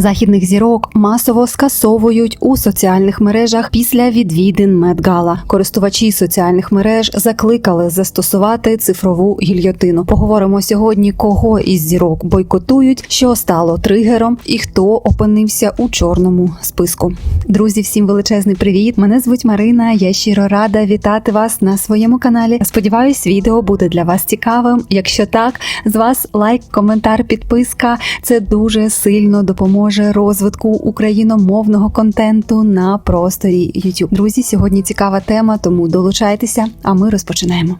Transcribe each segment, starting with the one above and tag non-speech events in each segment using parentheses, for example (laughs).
Західних зірок масово скасовують у соціальних мережах після відвідин Медгала. Користувачі соціальних мереж закликали застосувати цифрову гільйотину. Поговоримо сьогодні, кого із зірок бойкотують, що стало тригером і хто опинився у чорному списку. Друзі, всім величезний привіт! Мене звуть Марина. Я щиро рада вітати вас на своєму каналі. Сподіваюсь, відео буде для вас цікавим. Якщо так, з вас лайк, коментар, підписка. Це дуже сильно допоможе розвитку україномовного контенту на просторі YouTube. Друзі, сьогодні цікава тема, тому долучайтеся, а ми розпочинаємо.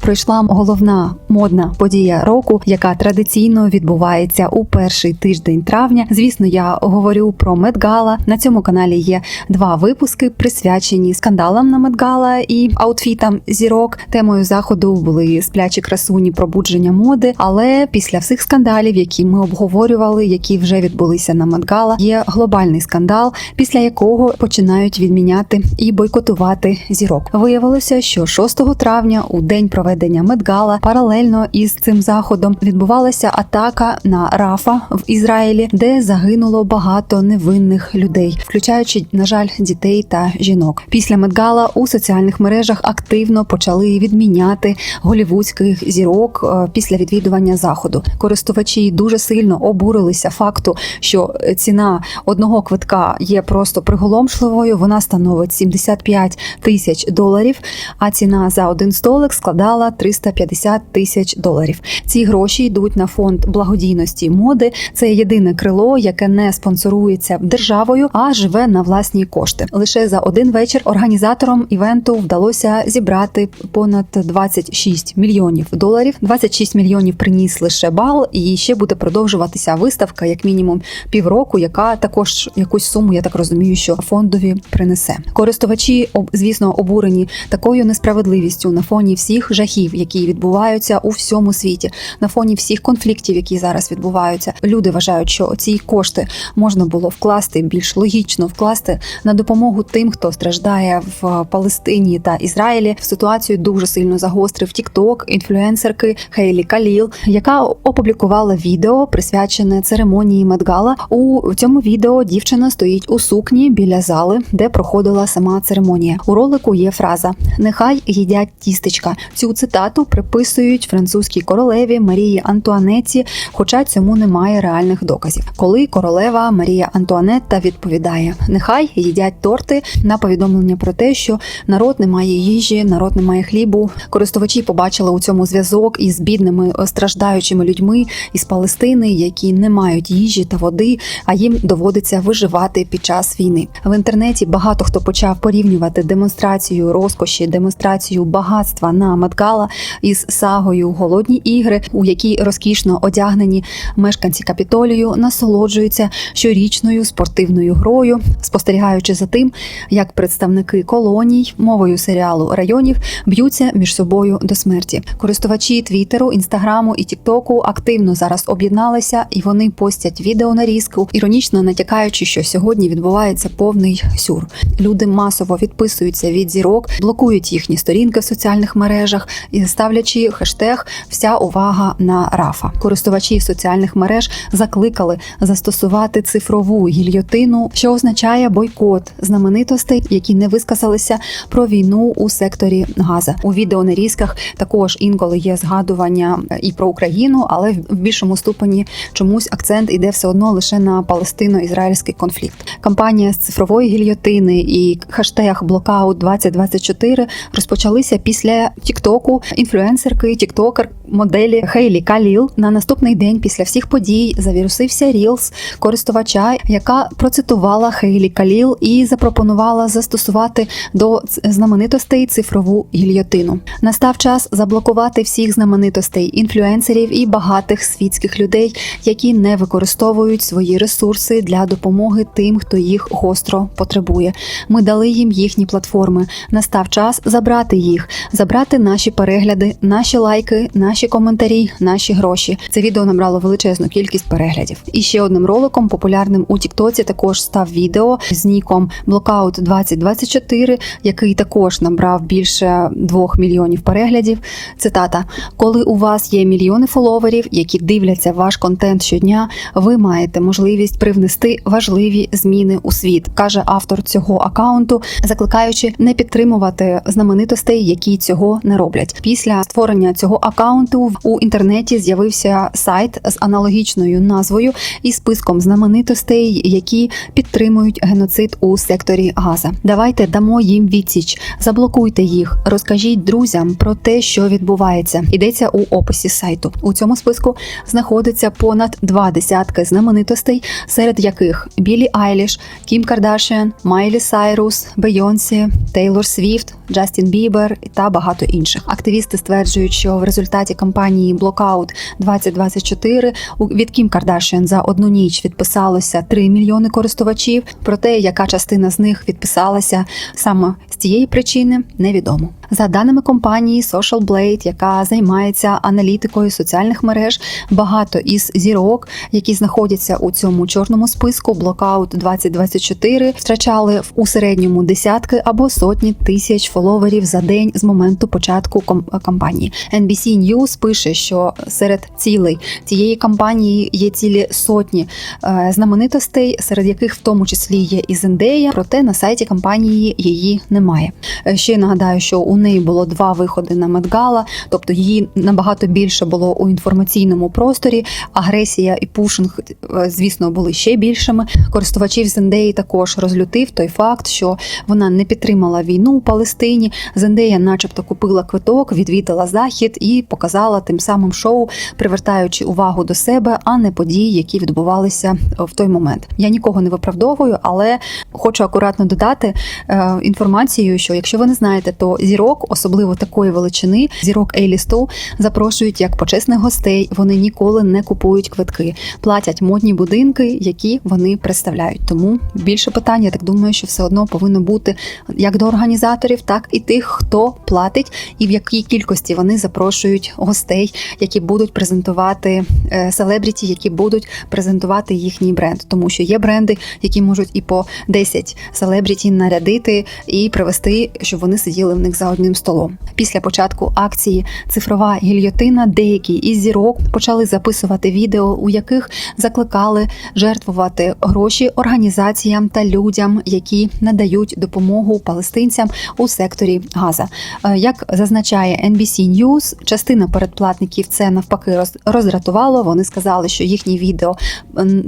Пройшла головна модна подія року, яка традиційно відбувається у перший тиждень травня. Звісно, я говорю про Медгала. На цьому каналі є два випуски, присвячені скандалам на Медгала і аутфітам зірок. Темою заходу були сплячі красуні пробудження моди. Але після всіх скандалів, які ми обговорювали, які вже відбулися на Медгала, є глобальний скандал, після якого починають відміняти і бойкотувати зірок. Виявилося, що 6 травня у день проведення Медгала паралельно із цим заходом відбувалася атака на Рафа в Ізраїлі, де загинуло багато невинних людей, включаючи, на жаль, дітей та жінок. Після Медгала у соціальних мережах активно почали відміняти голівудських зірок е, після відвідування заходу. Користувачі дуже сильно обурилися факту, що ціна одного квитка є просто приголомшливою. Вона становить 75 тисяч доларів, а ціна за один столик складала 350 тисяч доларів. Ці гроші йдуть на фонд благодійності моди. Це єдине крило, яке не спонсорується державою, а живе на власні кошти. Лише за один вечір організаторам івенту вдалося зібрати понад 26 мільйонів доларів. 26 мільйонів приніс лише бал, і ще буде продовжуватися виставка, як мінімум півроку, яка також якусь суму, я так розумію, що фондові принесе. Користувачі звісно обурені такою несправедливістю на фоні всіх жахів, які відбуваються у всьому світі, на фоні всіх конфліктів, які зараз відбуваються. Люди вважають, що ці кошти можна було вкласти більш логічно вкласти на допомогу тим, хто страждає в Палестині та Ізраїлі. Ситуацію дуже сильно загострив TikTok інфлюенсерки Хейлі Каліл, яка опублікувала відео присвячене церемонії Медгала. У цьому відео дівчина стоїть у сукні біля зали, де проходила сама церемонія. У ролику є фраза: Нехай їдять тістечка. Цю цитату приписують французькій королеві Марії Антуанеті, хоча цьому немає реальних доказів. Коли королева Марія Антуанетта відповідає: Нехай їдять торти на повідомлення про те, що народ не має їжі, народ не має хлібу. Користувачі побачили у цьому зв'язок із бідними страждаючими людьми із Палестини, які не мають їжі та води, а їм доводиться виживати під час війни. В інтернеті багато хто почав порівнювати демонстрацію розкоші, демонстрацію багатства на Медгала із сагою Голодні ігри, у якій розкішно одягнені мешканці капітолію насолоджуються щорічною спортивною грою, спостерігаючи за тим, як представники колоній мовою серіалу районів б'ються між собою до смерті. Користувачі Твіттеру, інстаграму і Тіктоку активно зараз об'єдналися, і вони постять відео нарізку, іронічно натякаючи, що сьогодні відбувається повний сюр. Люди масово відписуються від зірок, блокують їхні сторінки в соціальних мережах і ставлячи хештег Вся увага на Рафа. Користувачі соціальних мереж закликали застосувати цифрову гільйотину, що означає бойкот знаменитостей, які не висказалися про війну у секторі Газа. У відеонарізках також інколи є згадування і про Україну, але в більшому ступені чомусь акцент іде все одно лише на палестино-ізраїльський конфлікт. Кампанія з цифрової гільйотини і хештег блокаут 2024 розпочалися після Тіктоку інфлюенсерки, тіктокер, моделі Хейлі Каліл. На наступний день після всіх подій завірусився рілс користувача, яка процитувала Хейлі Каліл і запропонувала застосувати до знаменитостей цифрову гільйотину. Настав час заблокувати всіх знаменитостей, інфлюенсерів і багатих світських людей, які не використовують свої ресурси для допомоги тим, хто їх гостро потребує. Ми дали їм їхні платформи. Настав час забрати їх, забрати наші наші перегляди, наші лайки, наші коментарі, наші гроші. Це відео набрало величезну кількість переглядів. І ще одним роликом, популярним у Тіктоці, також став відео з ніком Blockout 2024, який також набрав більше 2 мільйонів переглядів. Цитата: Коли у вас є мільйони фоловерів, які дивляться ваш контент щодня, ви маєте можливість привнести важливі зміни у світ, каже автор цього акаунту, закликаючи не підтримувати знаменитостей, які цього не роблять. Після створення цього акаунту у інтернеті з'явився сайт з аналогічною назвою і списком знаменитостей, які підтримують геноцид у секторі Газа. Давайте дамо їм відсіч, заблокуйте їх, розкажіть друзям про те, що відбувається. Йдеться у описі сайту. У цьому списку знаходиться понад два десятки знаменитостей, серед яких Білі Айліш, Кім Кардашіан, Майлі Сайрус, Бейонсі, Тейлор Свіфт, Джастін Бібер та багато інших. Активісти стверджують, що в результаті кампанії Blockout 2024 у- від Кім Кардашіан за одну ніч відписалося 3 мільйони користувачів. Проте яка частина з них відписалася саме з цієї причини, невідомо. За даними компанії Social Blade, яка займається аналітикою соціальних мереж, багато із зірок, які знаходяться у цьому чорному списку Blockout 2024, втрачали в- у середньому десятки або сотні тисяч фоловерів за день з моменту початку ком- кампанії. NBC News пише, що серед цілей цієї кампанії є цілі сотні е, знаменитостей, серед яких в тому числі є і Зендея, проте на сайті компанії її немає. Е, Ще нагадаю, що у неї було два виходи на Медгала, тобто її набагато більше було у інформаційному просторі. Агресія і пушинг, е, звісно, були ще більшими. Користувачів Зендеї також розлютив той факт, що вона не підтримала війну у Палестині. Зендея, начебто, купила квиток, відвідала захід і показала тим самим шоу, привертаючи увагу до себе, а не події, які відбувалися в той момент. Я нікого не виправдовую, але хочу акуратно додати е, інформацію, що якщо ви не знаєте, то зірок, особливо такої величини, зірок A-лісту, запрошують як почесних гостей. Вони ніколи не купують квитки, платять модні будинки, які вони представляють. Тому більше питань, я так думаю, що все одно повинно бути як до організаторів, так і тих, хто платить, в якій кількості вони запрошують гостей, які будуть презентувати селебріті, які будуть презентувати їхній бренд, тому що є бренди, які можуть і по 10 селебріті нарядити і привести, щоб вони сиділи в них за одним столом. Після початку акції цифрова гільйотина деякі із зірок почали записувати відео, у яких закликали жертвувати гроші організаціям та людям, які надають допомогу палестинцям у секторі Газа. Е, Як зазначає NBC News, частина передплатників це навпаки роз- роздратувало. Вони сказали, що їхні відео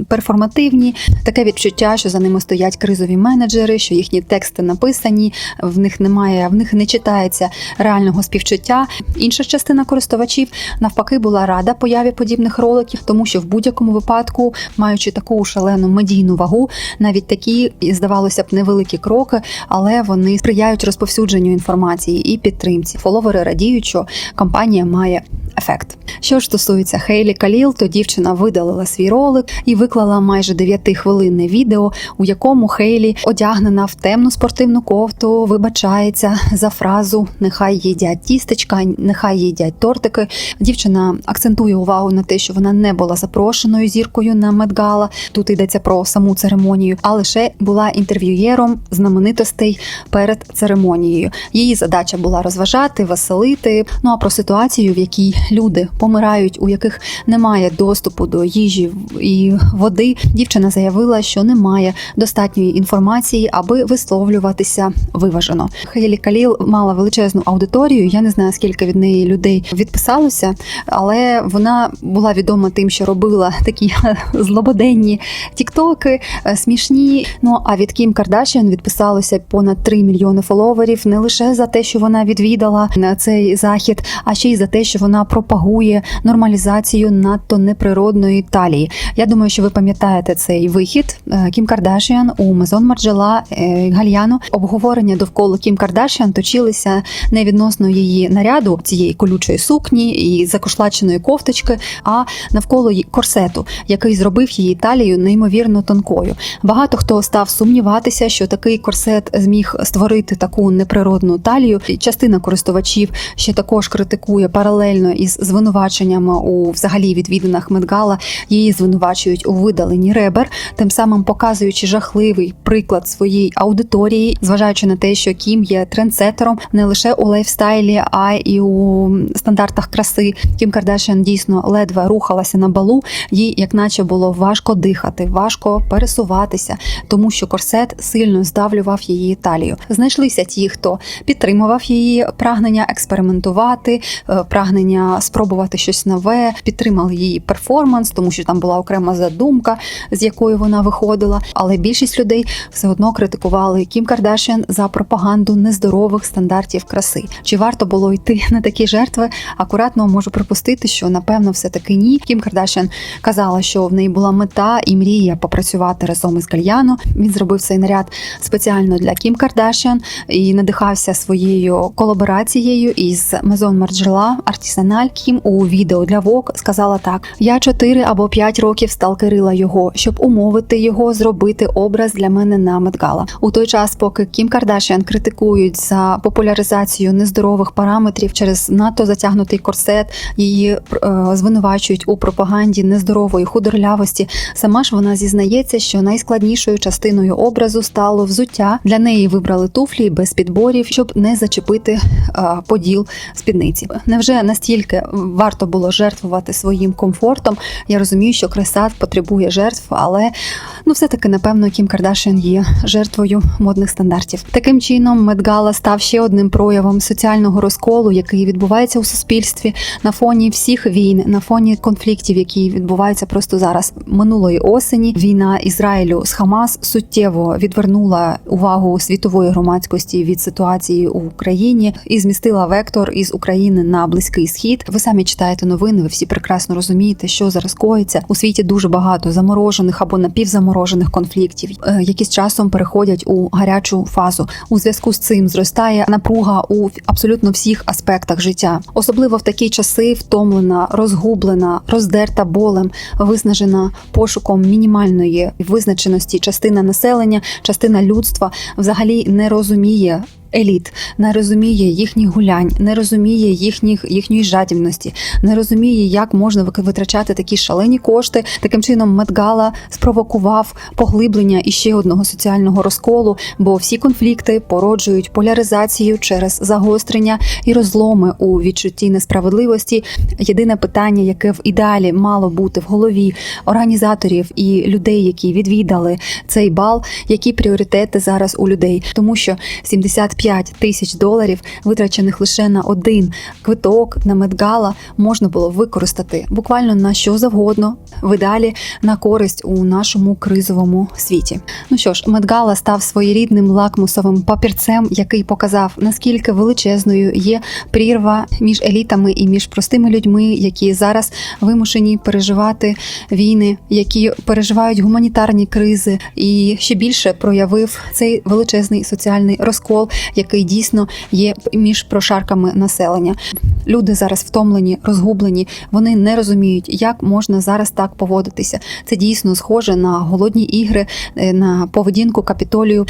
перформативні, таке відчуття, що за ними стоять кризові менеджери, що їхні тексти написані, в них немає, в них не читається реального співчуття. Інша частина користувачів навпаки була рада появі подібних роликів, тому що в будь-якому випадку, маючи таку шалену медійну вагу, навіть такі здавалося б невеликі кроки, але вони сприяють розповсюдженню інформації і підтримці. Фоловери радіють, що кампанія має ефект. Що ж стосується Хейлі Каліл, то дівчина видалила свій ролик і виклала майже 9-хвилинне відео, у якому Хейлі одягнена в темну спортивну кофту, вибачається за фразу Нехай їдять тістечка, нехай їдять тортики. Дівчина акцентує увагу на те, що вона не була запрошеною зіркою на Медгала. Тут йдеться про саму церемонію, а лише була інтерв'юєром знаменитостей перед церемонією. Її задача була розважати, веселити. Ну а про ситуацію, в якій люди помирають, у яких немає доступу до їжі і води, дівчина заявила, що немає достатньої інформації, аби висловлюватися виважено. Хейлі Каліл мала величезну аудиторію. Я не знаю, скільки від неї людей відписалося, але вона була відома тим, що робила такі (laughs) злободенні тіктоки, е, смішні. Ну а від Кім Кардашіан відписалося понад 3 мільйони фоловерів не лише за те, що вона відвідала на цей захід, а ще й за те, що вона пропагує нормалізацію надто неприродної талії. Я думаю, що ви пам'ятаєте цей вихід Е, Кім Кардашіан у Мезон Марджела Гальяно. Обговорення довкола Кім Кардашіан точилися не відносно її наряду цієї колючої сукні і закошлаченої кофточки, а навколо корсету, який зробив її талію неймовірно тонкою. Багато хто став сумніватися, що такий корсет зміг створити таку неприродну талію. Частина користувачів ще також критикує паралельно із звинуваченнями у взагалі відвідинах Медгала. Її звинувачують у видаленні ребер, тим самим показуючи жахливий приклад своїй аудиторії, зважаючи на те, що Кім є трендсетером не лише у лайфстайлі, а й у стандартах краси. Кім Кардашян дійсно ледве рухалася на балу. Їй, як наче, було важко дихати, важко пересуватися, тому що корсет сильно здавлював її талію. Знайшлися ті, хто підтримував її прагнення експериментувати, е, спробувати щось нове, підтримали її перформанс, тому що там була окрема задумка, з якою вона виходила. Але більшість людей все одно критикували Кім Кардашян за пропаганду нездорових стандартів краси. Чи варто було йти на такі жертви? Акуратно можу припустити, що напевно все таки ні. Кім Кардашян казала, що в неї була мета і мрія попрацювати разом із Гальяно. Він зробив цей наряд спеціально для Кім Кардашян і надихався своєю колаборацією із Мезон Марджела Артісаналь. Кім у відео для Vogue сказала так: я 4 або 5 років сталкерила його, щоб умовити його зробити образ для мене на Медгала. У той час, поки Кім Кардашян критикують за популяризацію нездорових параметрів через надто затягнутий корсет, її е, звинувачують у пропаганді нездорової худорлявості. Сама ж вона зізнається, що найскладнішою частиною образу стало взуття. Для неї вибрали туфлі без підборів, щоб не зачепити е, поділ спідниці. Невже настільки варто було жертвувати своїм комфортом? Я розумію, що краса потребує жертв, але ну все таки напевно Кім Кардашян є жертвою модних стандартів. Таким чином, Медгала став ще одним проявом соціального розколу, який відбувається у суспільстві на фоні всіх війн, на фоні конфліктів, які відбуваються просто зараз. Минулої осені війна Ізраїлю з Хамас суттєво відвернула увагу світової громадськості від ситуації у Україні і змістила вектор із України на близький схід. Ви самі читаєте новини, ви всі прекрасно розумієте, що зараз коїться у світі. Дуже багато заморожених або напівзаморожених конфліктів, е, які з часом переходять у гарячу фазу. У зв'язку з цим зростає напруга у абсолютно всіх аспектах життя, особливо в такі часи втомлена, розгублена, роздерта болем, виснажена пошуком мінімальної визначеності. Частина населення, частина людства взагалі не розуміє. Еліт не розуміє їхніх гулянь, не розуміє їхніх їхньої жадібності, не розуміє, як можна витрачати такі шалені кошти. Таким чином, Медгала спровокував поглиблення іще одного соціального розколу, бо всі конфлікти породжують поляризацію через загострення і розломи у відчутті несправедливості. Єдине питання, яке в ідеалі мало бути в голові організаторів і людей, які відвідали цей бал, які пріоритети зараз у людей, тому що 75 тисяч доларів, витрачених лише на один квиток на Медгала, можна було використати буквально на що завгодно, в ідеалі на користь у нашому кризовому світі. Ну що ж, Медгала став своєрідним лакмусовим папірцем, який показав наскільки величезною є прірва між елітами і між простими людьми, які зараз вимушені переживати війни, які переживають гуманітарні кризи, і ще більше проявив цей величезний соціальний розкол, який дійсно є між прошарками населення. Люди зараз втомлені, розгублені. Вони не розуміють, як можна зараз так поводитися. Це дійсно схоже на голодні ігри, е, на поведінку капітолію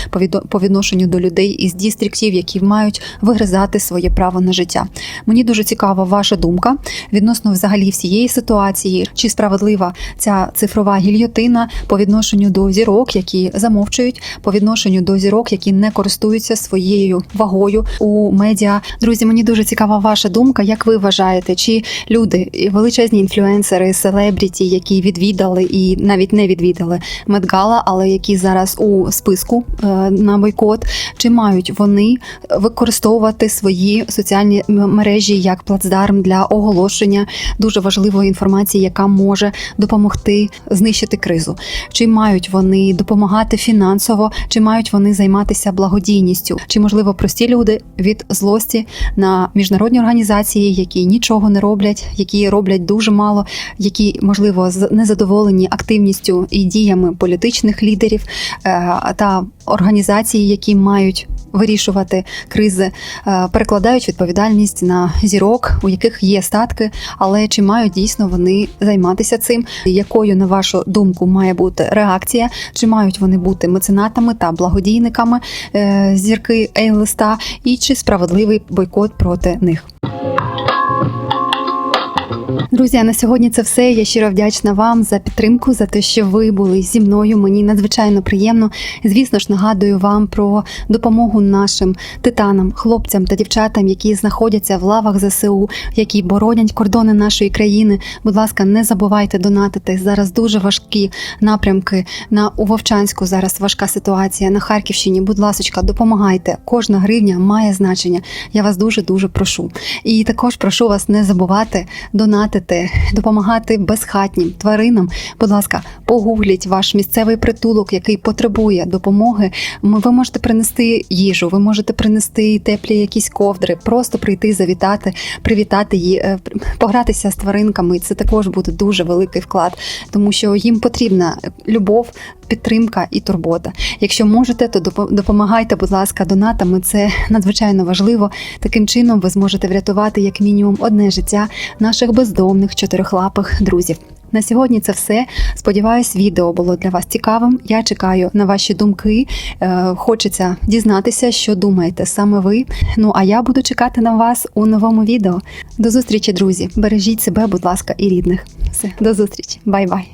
по відношенню до людей із дістріктів, які мають вигризати своє право на життя. Мені дуже цікава ваша думка відносно взагалі всієї ситуації, чи справедлива ця цифрова гільйотина по відношенню до зірок, які замовчують, по відношенню до зірок, які не користуються своєю вагою у медіа. Друзі, мені дуже цікава ваша думка. Як ви вважаєте, чи люди, величезні інфлюенсери, селебріті, які відвідали і навіть не відвідали Медгала, але які зараз у списку е, на бойкот, чи мають вони використовувати свої соціальні мережі як плацдарм для оголошення дуже важливої інформації, яка може допомогти знищити кризу? Чи мають вони допомагати фінансово, чи мають вони займатися благодійністю? Чи можливо прості люди від злості на міжнародні організації, які нічого не роблять, які роблять дуже мало, які можливо незадоволені активністю і діями політичних лідерів е, та організацій, які мають вирішувати кризи, е, перекладають відповідальність на зірок, у яких є статки, але чи мають дійсно вони займатися цим? Якою, на вашу думку, має бути реакція? Чи мають вони бути меценатами та благодійниками е, зірки Ейлиста? І чи справедливий бойкот проти них? Друзі, на сьогодні це все. Я щиро вдячна вам за підтримку, за те, що ви були зі мною. Мені надзвичайно приємно. Звісно ж, нагадую вам про допомогу нашим титанам, хлопцям та дівчатам, які знаходяться в лавах ЗСУ, які боронять кордони нашої країни. Будь ласка, не забувайте донатити. Зараз дуже важкі напрямки на у Вовчанську. Зараз важка ситуація на Харківщині. Будь ласка, допомагайте. Кожна гривня має значення. Я вас дуже дуже прошу. І також прошу вас не забувати донатити, допомагати безхатнім тваринам. Будь ласка, погугліть ваш місцевий притулок, який потребує допомоги. Ви можете принести їжу, ви можете принести теплі якісь ковдри, просто прийти, завітати, привітати її, е, погратися з тваринками. Це також буде дуже великий вклад, тому що їм потрібна любов, підтримка і турбота. Якщо можете, то допомагайте, будь ласка, донатами. Це надзвичайно важливо. Таким чином ви зможете врятувати як мінімум одне життя наших бездомних чотирихлапих друзів. На сьогодні це все. Сподіваюсь, відео було для вас цікавим. Я чекаю на ваші думки. Е, Хочеться дізнатися, що думаєте саме ви. Ну а я буду чекати на вас у новому відео. До зустрічі, друзі! Бережіть себе, будь ласка, і рідних. Все, до зустрічі, бай-бай.